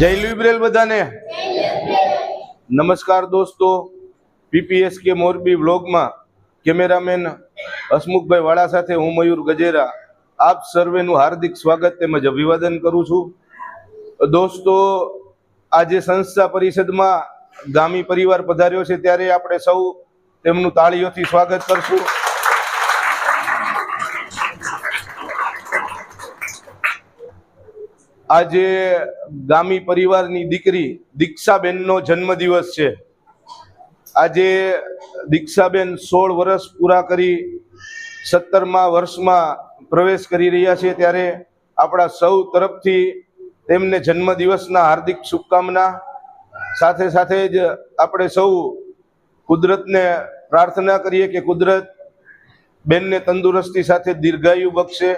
જય લિબરેલ બધાને. નમસ્કાર દોસ્તો. પીપીએસ કે મોરબી બ્લોગમાં કેમેરામેન હસમુખભાઈ વાળા સાથે હું મયુર ગજેરા. આપ સર્વેનું હાર્દિક સ્વાગત તેમજ અભિવાદન કરું છું. દોસ્તો, આજે સંસ્થા પરિષદમાં ગામી પરિવાર પધાર્યો છે, ત્યારે આપણે સૌ તેમનું તાળીઓથી સ્વાગત કરશું. આજે ગામી પરિવારની દીકરી દીક્ષાબેનનો જન્મદિવસ છે. આજે દીક્ષાબેન સોળ વર્ષ પૂરા કરી સત્તરમા વર્ષમાં પ્રવેશ કરી રહ્યા છે ત્યારે આપણા સૌ તરફથી તેમને જન્મદિવસના હાર્દિક શુભકામના, સાથે સાથે જ આપણે સૌ કુદરતને પ્રાર્થના કરીએ કે કુદરત બેનને તંદુરસ્તી સાથે દીર્ઘાયુ બક્ષે.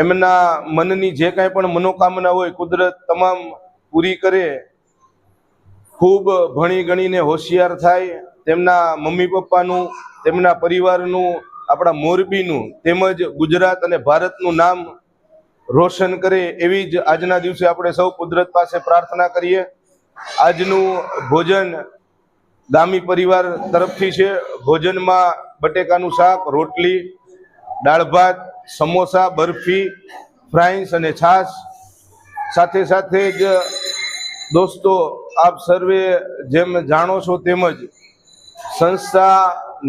એમના મનની જે કાંઈ પણ મનોકામના હોય, કુદરત તમામ પૂરી કરે, ખૂબ ભણી ગણીને હોશિયાર થાય, તેમના મમ્મી પપ્પાનું, તેમના પરિવારનું, આપણા મોરબીનું, તેમજ ગુજરાત અને ભારતનું નામ રોશન કરે એવી જ આજના દિવસે આપણે સૌ કુદરત પાસે પ્રાર્થના કરીએ. આજનું ભોજન ગામી પરિવાર તરફથી છે. ભોજનમાં બટેકાનું શાક, રોટલી, દાળ ભાત સમોસા, બરફી ફ્રાઈન્સ અને છાશ. સાથે સાથે જ દોસ્તો, આપ સર્વે જેમ જાણો છો તેમજ સંસ્થા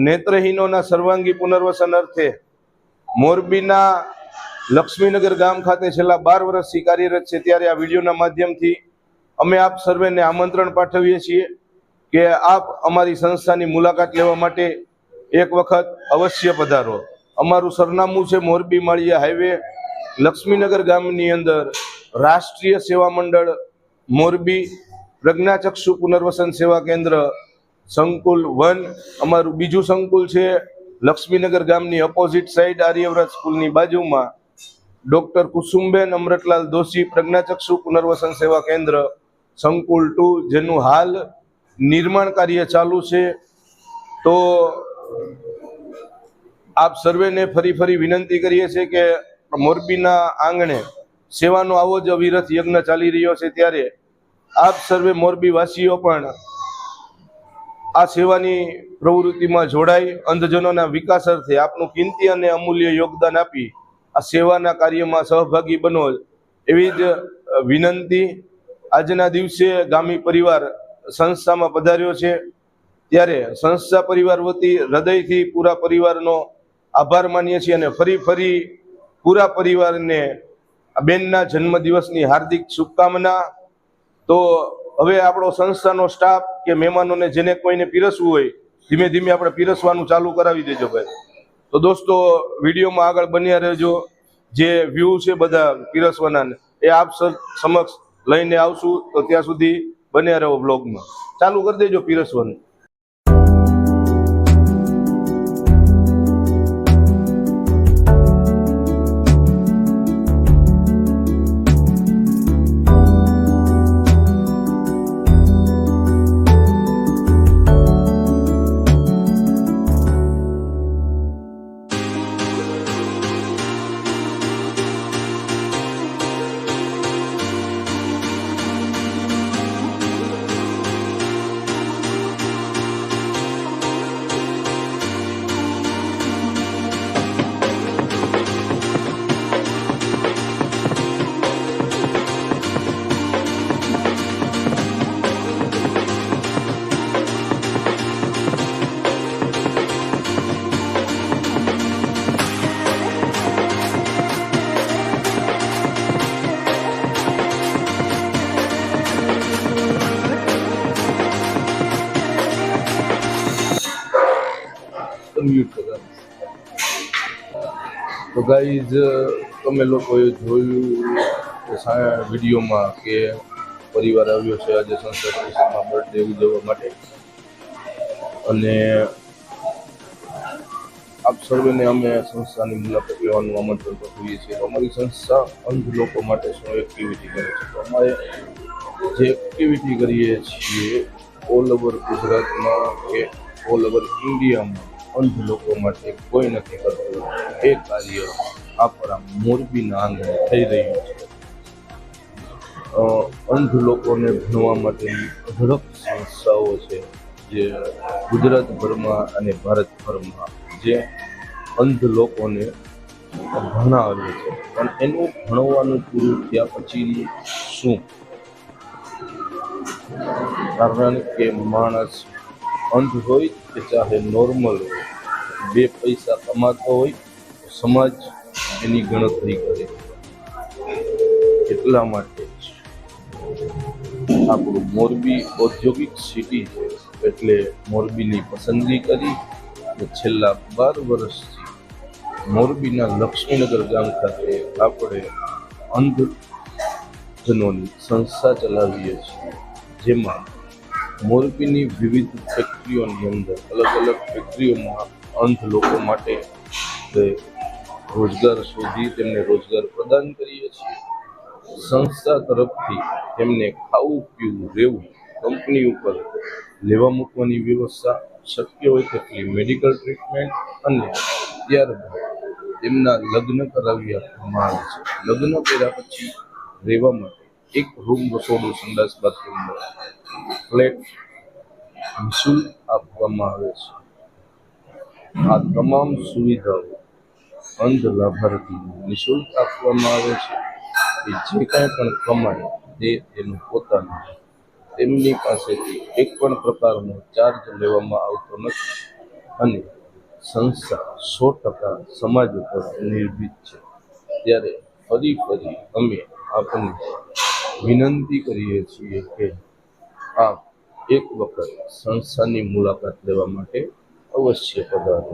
નેત્રહીનોના સર્વાંગી પુનર્વસન અર્થે મોરબીના લક્ષ્મીનગર ગામ ખાતે છેલ્લા બાર વર્ષથી કાર્યરત છે. ત્યારે આ વિડીયોના માધ્યમથી અમે આપ સર્વેને આમંત્રણ પાઠવીએ છીએ કે આપ અમારી સંસ્થાની મુલાકાત લેવા માટે એક વખત અવશ્ય પધારો. અમારું સરનામું છે મોરબી માળિયા હાઈવે, લક્ષ્મીનગર ગામની અંદર રાષ્ટ્રીય સેવા મંડળ, મોરબી પ્રજ્ઞાચક્ષુ પુનર્વસન સેવા કેન્દ્ર, સંકુલ વન, અમારું બીજું સંકુલ છે લક્ષ્મીનગર ગામની અપોઝિટ સાઈડ આર્યવ્રત સ્કૂલની બાજુમાં. ડોક્ટર કુસુમબેન અમૃતલાલ દોશી પ્રજ્ઞાચક્ષુ પુનર્વસન સેવા કેન્દ્ર, સંકુલ ટુ, જેનું હાલ નિર્માણ કાર્ય ચાલુ છે. તો આપ સર્વેને ફરી ફરી વિનંતી કરીએ છીએ કે મોરબીના આંગણે સેવાનો આવો જ અવિરત યજ્ઞ ચાલી રહ્યો છે ત્યારે આપ સર્વે મોરબીવાસીઓ પણ આ સેવાની પ્રવૃત્તિમાં જોડાઈ અંધજનોના વિકાસ અર્થે આપનું કિંમતી અને અમૂલ્ય યોગદાન આપી આ સેવાના કાર્યમાં સહભાગી બનો એવી જ વિનંતી આજના દિવસે ગામી પરિવાર સંસ્થામાં પધાર્યો છે. ત્યારે સંસ્થા પરિવાર વતી હૃદયથી પૂરા પરિવારનો આભાર માનીએ છીએ અને ફરી ફરી પૂરા પરિવારને બેનના જન્મદિવસની હાર્દિક શુભકામના. તો હવે આપણો સંસ્થાનો સ્ટાફ કે મહેમાનોને જેને કોઈને પીરસવું હોય, ધીમે ધીમે આપણે પીરસવાનું ચાલુ કરાવી દેજો ભાઈ. તો દોસ્તો, વિડીયોમાં આગળ બન્યા રહેજો. જે વ્યૂ છે બધા પીરસવાના એ આપ સમક્ષ લઈને આવશું. તો ત્યાં સુધી બન્યા રહો બ્લોગમાં ચાલુ કરી દેજો પીરસવાનું. Unmute કરો. તો ગાઈઝ તમે લોકોએ જોયું વિડીયોમાં કે પરિવાર આવ્યો છે આજે સંસદ બર્થડે ઉજવવા માટે અને આપ સર્વેને અમે સંસ્થાની મુલાકાત લેવાનું આમંત્રણ પાઠવીએ છીએ અમારી સંસ્થા અંધ લોકો માટે શું એક્ટિવિટી કરે છે તો અમારે જે એક્ટિવિટી કરીએ છીએ ઓલ ઓવર ગુજરાતમાં કે ઓલ ઓવર ઇન્ડિયામાં અંધ લોકો માટે કોઈ નથી કરતું. એ કાર્ય આપણા મોરબીના આંગણે થઈ રહ્યું છે. અંધ લોકોને ભણવા માટેની અઢળક સંસ્થાઓ છે, જે ગુજરાતભરમાં અને ભારતભરમાં જે અંધ લોકોને ભણાવે છે. પણ એનું ભણવાનું પૂરું થયા પછી શું? કારણ કે માણસ અંધ હોય કે ચાહે નોર્મલ હોય બે પૈસા કમાતો હોય સમાજ એની ગણતરી કરે. એટલા માટે આપણું મોરબી ઔદ્યોગિક સિટી છે. એટલે મોરબીની પસંદગી કરી છેલ્લા બાર વર્ષથી મોરબીના લક્ષ્મીનગર ગામ ખાતે આપણે અંધજનોની સંસ્થા ચલાવીએ છીએ. જેમાં મોરબીની વિવિધ ફેક્ટરીઓની અંદર અલગ અલગ ફેક્ટરીઓમાં અંધ લોકો માટે રોજગાર શોધી તેમને રોજગાર પ્રદાન કરીએ છીએ. સંસ્થા તરફથી તેમને ખાવું, પીવું, રહેવું, કંપની ઉપર લેવા મૂકવાની વ્યવસ્થા શક્ય હોય તેટલી મેડિકલ ટ્રીટમેન્ટ અને ત્યારબાદ તેમના લગ્ન કરાવી આપવામાં આવે છે. લગ્ન કર્યા પછી રહેવા માટે એક રૂમ રસોડું, સંડાસ, બાથરૂમ, ફ્લેટ નિઃશુલ્ક આપવામાં આવે છે. આ તમામ સુવિધાઓ અંધ લાભાર્થીને નિઃશુલ્ક આપવામાં આવે છે કે જે કાંઈ પણ કમાય તે તેનું પોતાનું તેમની પાસેથી એક પણ પ્રકારનો ચાર્જ લેવામાં આવતો નથી અને સંસ્થા સો ટકા સમાજ ઉપર નિર્ભીત છે. ત્યારે ફરી ફરી અમે આપને વિનંતી કરીએ છીએ કે આપ એક વખત સંસ્થાની મુલાકાત લેવા માટે અવશ્ય પધારો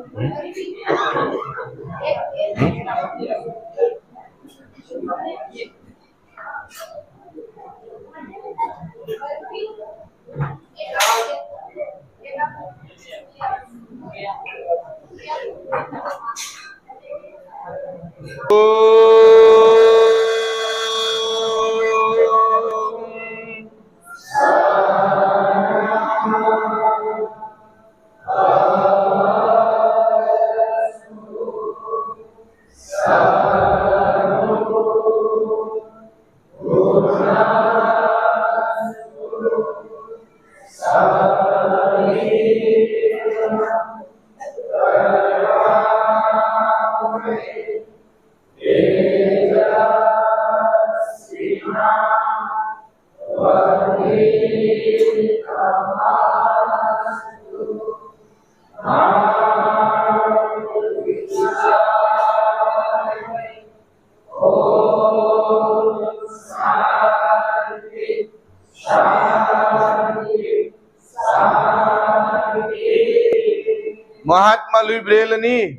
М? М? લુઈ બ્રેલની